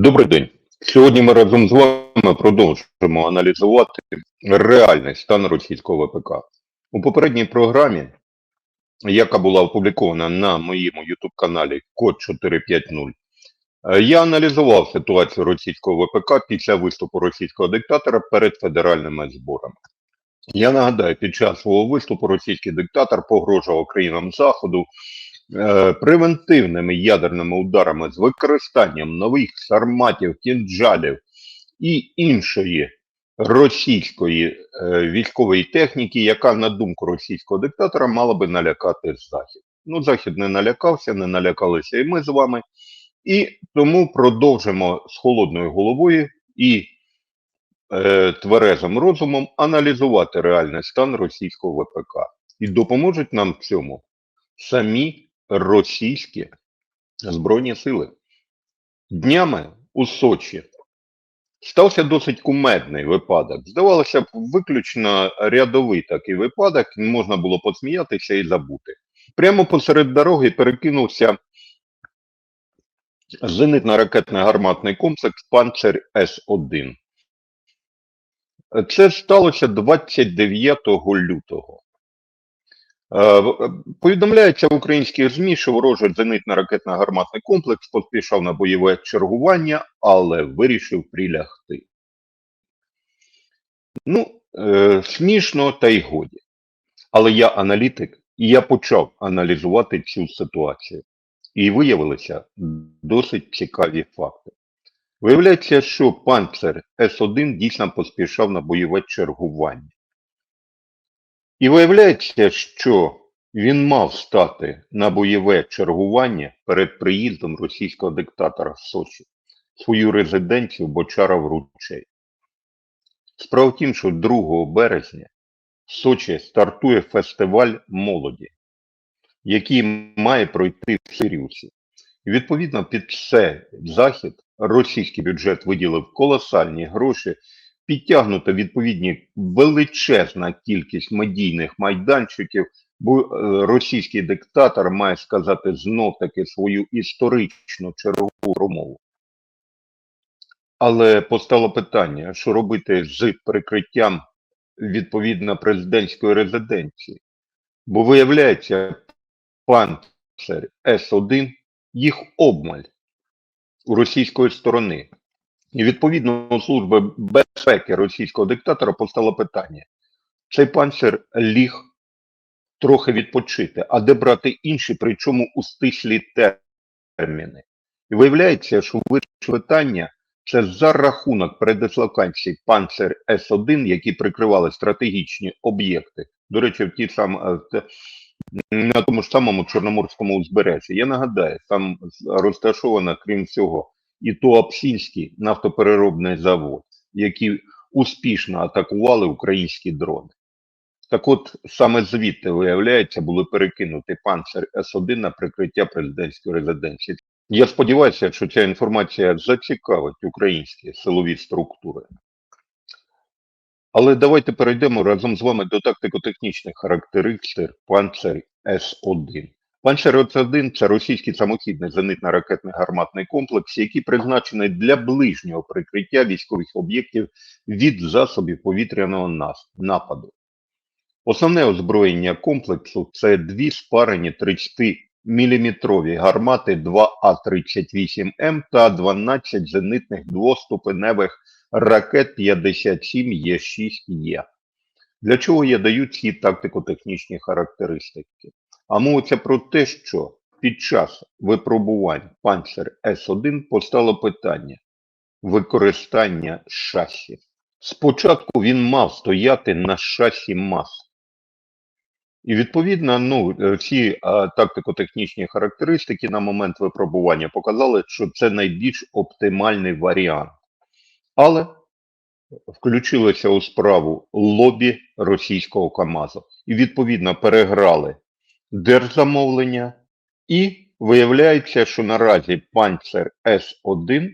Добрий день. Сьогодні ми разом з вами продовжимо аналізувати реальний стан російського ВПК. У попередній програмі, яка була опублікована на моєму YouTube каналі Код 450, е, я аналізував ситуацію російського ВПК після виступу російського диктатора перед федеральними зборами. Я нагадаю, під час свого виступу російський диктатор погрожував країнам Заходу превентивними ядерними ударами з використанням нових сарматів, кінджалів і іншої російської е, військової техніки, яка, на думку російського диктатора, мала би налякати Захід. Ну, Захід не налякався, не налякалися і ми з вами. І тому продовжимо з холодною головою і е, тверезим розумом аналізувати реальний стан російського ВПК. І допоможуть нам в цьому самі російські збройні сили. Днями у Сочі стався досить кумедний випадок. Здавалося б, виключно рядовий такий випадок, можна було посміятися і забути. Прямо посеред дороги перекинувся зенитно-ракетний гарматний комплекс Панцер С-1. Це сталося 29 лютого. Е, е, Повідомляється в українських ЗМІ, що ворожий зенитно-ракетно-гарматний комплекс поспішав на бойове чергування, але вирішив прилягти. Ну, е, смішно та й годі. Але я аналітик, і я почав аналізувати цю ситуацію. І виявилися досить цікаві факти. Виявляється, що панцер С-1 дійсно поспішав на бойове чергування. І виявляється, що він мав стати на бойове чергування перед приїздом російського диктатора в Сочі, свою резиденцію Бочаров Ручей. Справа в тім, що 2 березня в Сочі стартує фестиваль молоді, який має пройти в Сиріусі. Відповідно під це захід російський бюджет виділив колосальні гроші, підтягнута відповідні величезна кількість медійних майданчиків, бо е, російський диктатор має сказати знов таки свою історичну чергову промову. Але постало питання, що робити з прикриттям відповідно президентської резиденції. Бо виявляється, панцер С-1 їх обмаль у російської сторони. І відповідно у служби безпеки російського диктатора постало питання: цей панцир ліг трохи відпочити, а де брати інші, причому у стислі терміни. І виявляється, що вирішення питання це за рахунок передислокації панцир С-1, які прикривали стратегічні об'єкти. До речі, в ті сам е, на тому ж самому Чорноморському узбережжі. Я нагадаю, там розташовано, крім цього, і Туапсінський нафтопереробний завод, які успішно атакували українські дрони. Так от саме звідти, виявляється, були перекинуті панцир С-1 на прикриття президентської резиденції. Я сподіваюся, що ця інформація зацікавить українські силові структури. Але давайте перейдемо разом з вами до тактико-технічних характеристик панцир С-1. Панцир С-1 – це російський самохідний зенитно-ракетний гарматний комплекс, який призначений для ближнього прикриття військових об'єктів від засобів повітряного нападу. Основне озброєння комплексу це дві спарені 30-мм гармати 2А38М та 12 зенитних двоступеневих ракет 57 Є6Є. Для чого я даю ці тактико-технічні характеристики? А мовиться про те, що під час випробувань панцер С-1 постало питання використання шасі. Спочатку він мав стояти на шасі МАС. І відповідно, ну, е, ці а, тактико-технічні характеристики на момент випробування показали, що це найбільш оптимальний варіант. Але включилося у справу лобі російського КАМАЗу. І відповідно переграли держзамовлення. І виявляється, що наразі панцер С-1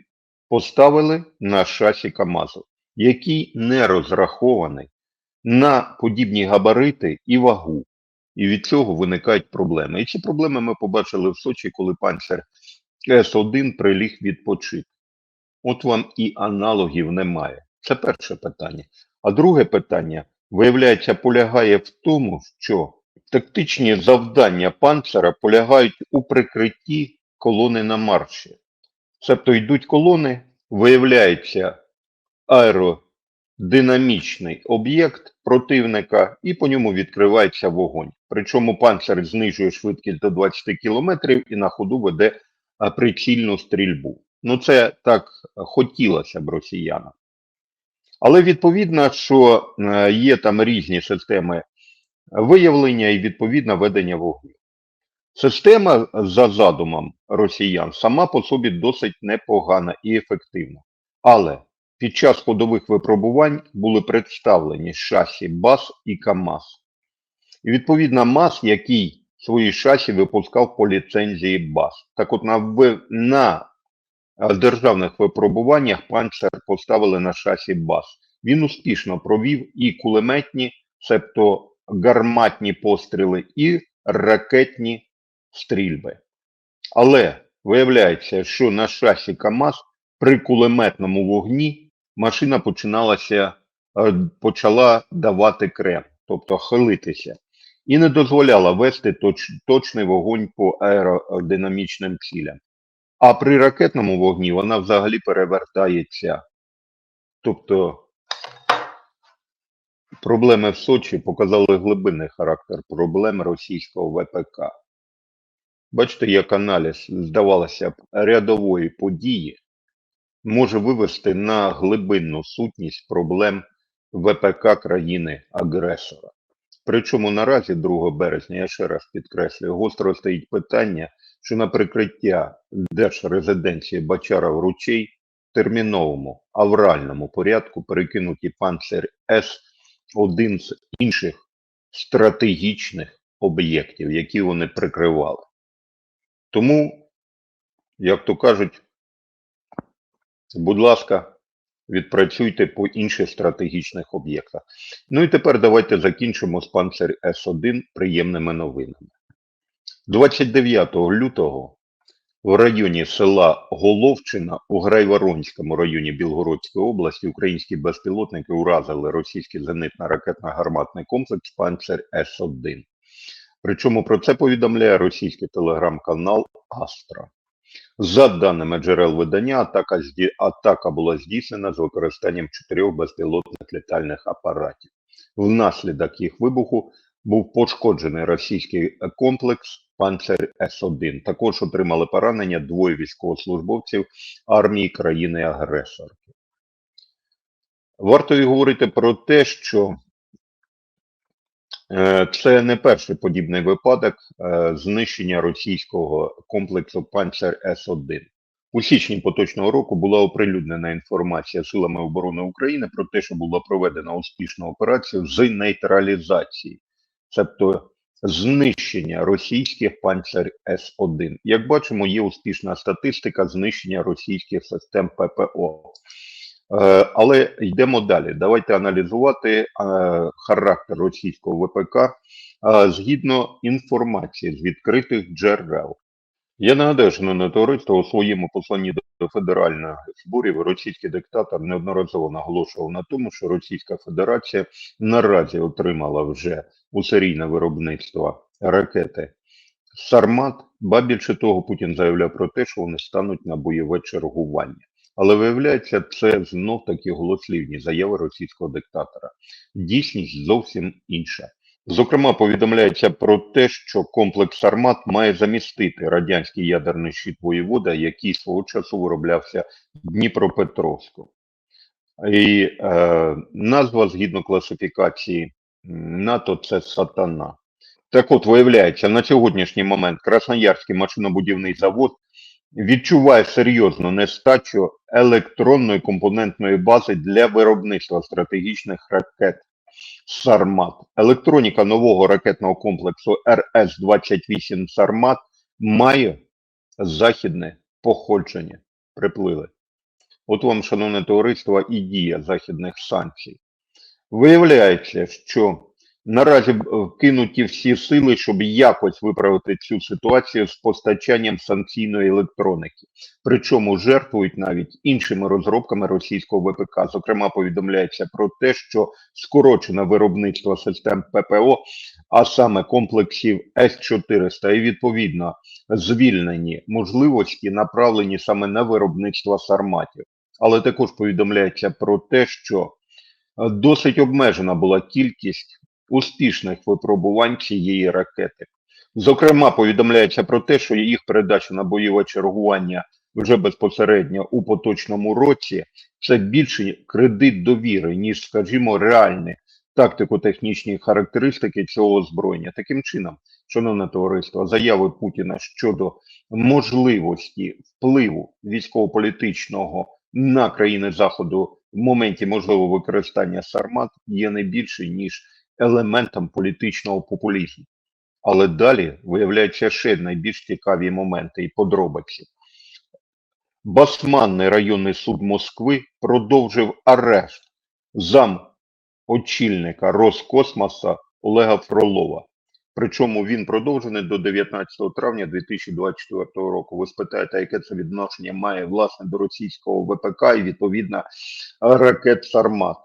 поставили на шасі КАМАЗу, який не розрахований на подібні габарити і вагу. І від цього виникають проблеми. І ці проблеми ми побачили в Сочі, коли панцер С-1 приліг відпочити. От вам і аналогів немає. Це перше питання. А друге питання, виявляється, полягає в тому, що тактичні завдання панцера полягають у прикритті колони на марші. Тобто йдуть колони, виявляється аеродинамічний об'єкт противника, і по ньому відкривається вогонь. Причому панцер знижує швидкість до 20 км і на ходу веде прицільну стрільбу. Ну, це так хотілося б росіянам. Але відповідно, що е, є там різні системи виявлення і відповідно ведення вогню. Система за задумом росіян сама по собі досить непогана і ефективна. Але під час ходових випробувань були представлені шасі БАС і КАМАЗ. І відповідно МАЗ, який свої шасі випускав по ліцензії БАС. Так от на, на державних випробуваннях панцер поставили на шасі БАС. Він успішно провів і кулеметні, себто гарматні постріли, і ракетні стрільби. Але виявляється, що на шасі КАМАЗ при кулеметному вогні машина починалася, е, почала давати крем, тобто хилитися, і не дозволяла вести точ, точний вогонь по аеродинамічним цілям. А при ракетному вогні вона взагалі перевертається. Тобто проблеми в Сочі показали глибинний характер проблем російського ВПК. Бачите, як аналіз, здавалося б, рядової події може вивести на глибинну сутність проблем ВПК країни-агресора. Причому наразі 2 березня, я ще раз підкреслюю, гостро стоїть питання, що на прикриття держрезиденції ручей в терміновому авральному порядку перекинуті панцир С-1 з інших стратегічних об'єктів, які вони прикривали. Тому, як то кажуть, будь ласка, відпрацюйте по інших стратегічних об'єктах. Ну і тепер давайте закінчимо з панцир С1 приємними новинами. 29 лютого в районі села Головчина у Грайворонському районі Білгородської області українські безпілотники уразили російський зенитно-ракетно-гарматний комплекс Панцер С1. Причому про це повідомляє російський телеграм-канал Астра. За даними джерел видання, атака, атака була здійснена з використанням чотирьох безпілотних літальних апаратів. Внаслідок їх вибуху був пошкоджений російський комплекс Панцер С-1. Також отримали поранення двоє військовослужбовців армії країни-агресорки. Варто і говорити про те, що Е, Це не перший подібний випадок е, знищення російського комплексу Панцер С-1. У січні поточного року була оприлюднена інформація силами оборони України про те, що була проведена успішна операція з нейтралізації, тобто знищення російських Панцер С-1. Як бачимо, є успішна статистика знищення російських систем ППО. Е, Але йдемо далі. Давайте аналізувати е, характер російського ВПК е, згідно інформації з відкритих джерел. Я нагадаю, шановне товариство, у своєму посланні до федеральних зборів російський диктатор неодноразово наголошував на тому, що Російська Федерація наразі отримала вже у серійне виробництво ракети Сармат. Ба більше того, Путін заявляв про те, що вони стануть на бойове чергування. Але виявляється, це знов таки голослівні заяви російського диктатора. Дійсність зовсім інша. Зокрема, повідомляється про те, що комплекс «Армат» має замістити радянський ядерний щит воєвода, який свого часу вироблявся Дніпропетровську. І е, назва згідно класифікації НАТО це сатана. Так от, виявляється, на сьогоднішній момент Красноярський машинобудівний завод відчуває серйозну нестачу електронної компонентної бази для виробництва стратегічних ракет Сармат. Електроніка нового ракетного комплексу РС-28 Сармат має західне походження. Приплили. От вам, шановне товариство, і дія західних санкцій. Виявляється, що Наразі е, кинуті всі сили, щоб якось виправити цю ситуацію з постачанням санкційної електроніки. Причому жертвують навіть іншими розробками російського ВПК. Зокрема, повідомляється про те, що скорочено виробництво систем ППО, а саме комплексів С-400, і відповідно звільнені можливості направлені саме на виробництво сарматів. Але також повідомляється про те, що досить обмежена була кількість успішних випробувань цієї ракети. Зокрема, повідомляється про те, що їх передача на бойове чергування вже безпосередньо у поточному році це більше кредит довіри, ніж, скажімо, реальні тактико-технічні характеристики цього озброєння. Таким чином, шановне товариство, заяви Путіна щодо можливості впливу військово-політичного на країни Заходу в моменті можливого використання сармат є не більше, ніж елементом політичного популізму. Але далі виявляються ще найбільш цікаві моменти і подробиці. Басманний районний суд Москви продовжив арешт зам очільника Роскосмоса Олега Фролова. Причому він продовжений до 19 травня 2024 року. Ви спитаєте, яке це відношення має власне до російського ВПК і відповідно ракет Сармат.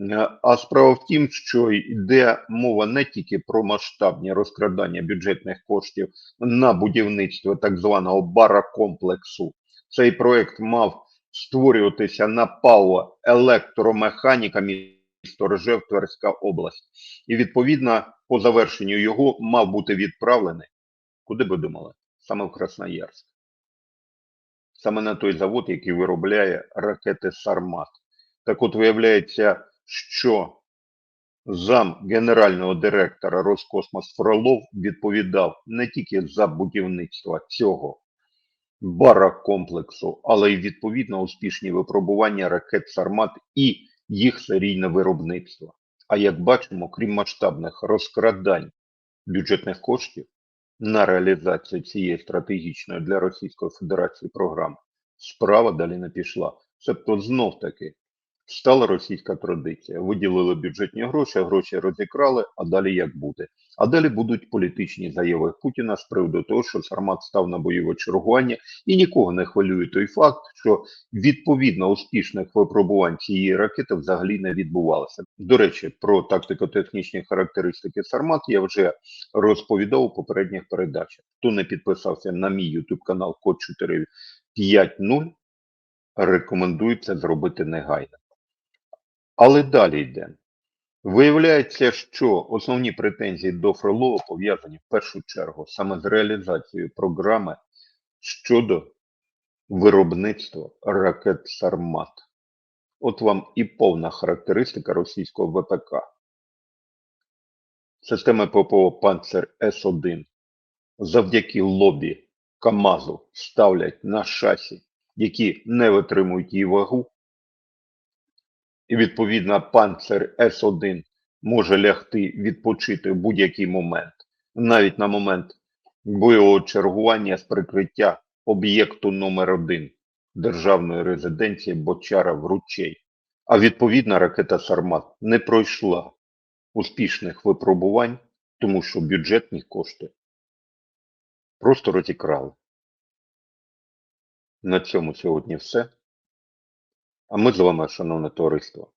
Е, А справа в тім, що йде мова не тільки про масштабні розкрадання бюджетних коштів на будівництво так званого баракомплексу. Цей проект мав створюватися на ПАО електромеханіка місто Ржев, Тверська область. І відповідно по завершенню його мав бути відправлений. Куди би думали? Саме в Красноярськ. Саме на той завод, який виробляє ракети Сармат. Так от виявляється, що зам генерального директора Роскосмос Фролов відповідав не тільки за будівництво цього баракомплексу, але й відповідно успішні випробування ракет Сармат і їх серійне виробництво. А як бачимо, крім масштабних розкрадань бюджетних коштів на реалізацію цієї стратегічної для Російської Федерації програми, справа далі не пішла. Тобто знов таки стала російська традиція. Виділили бюджетні гроші, гроші розікрали, а далі як буде. А далі будуть політичні заяви Путіна з приводу того, що Сармат став на бойове чергування, і нікого не хвилює той факт, що відповідно успішних випробувань цієї ракети взагалі не відбувалося. До речі, про тактико-технічні характеристики Сармат я вже розповідав у попередніх передачах. Хто не підписався на мій YouTube канал Код 450, рекомендую це зробити негайно. Але далі йде. Виявляється, що основні претензії до Фролова пов'язані в першу чергу саме з реалізацією програми щодо виробництва ракет Сармат. От вам і повна характеристика російського ВПК. Системи ППО Панцер С1 завдяки лобі КАМАЗу ставлять на шасі, які не витримують її вагу, і відповідно панцер С1 може лягти відпочити в будь-який момент, навіть на момент бойового чергування з прикриття об'єкту номер 1 державної резиденції Бочара в Ручей. А відповідна ракета Сармат не пройшла успішних випробувань, тому що бюджетні кошти просто розікрали. На цьому сьогодні все. А ми з вами, шановне товариство,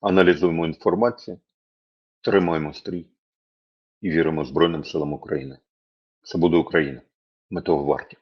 аналізуємо інформацію, тримаємо стрій і віримо Збройним силам України. Це буде Україна. Ми того варті.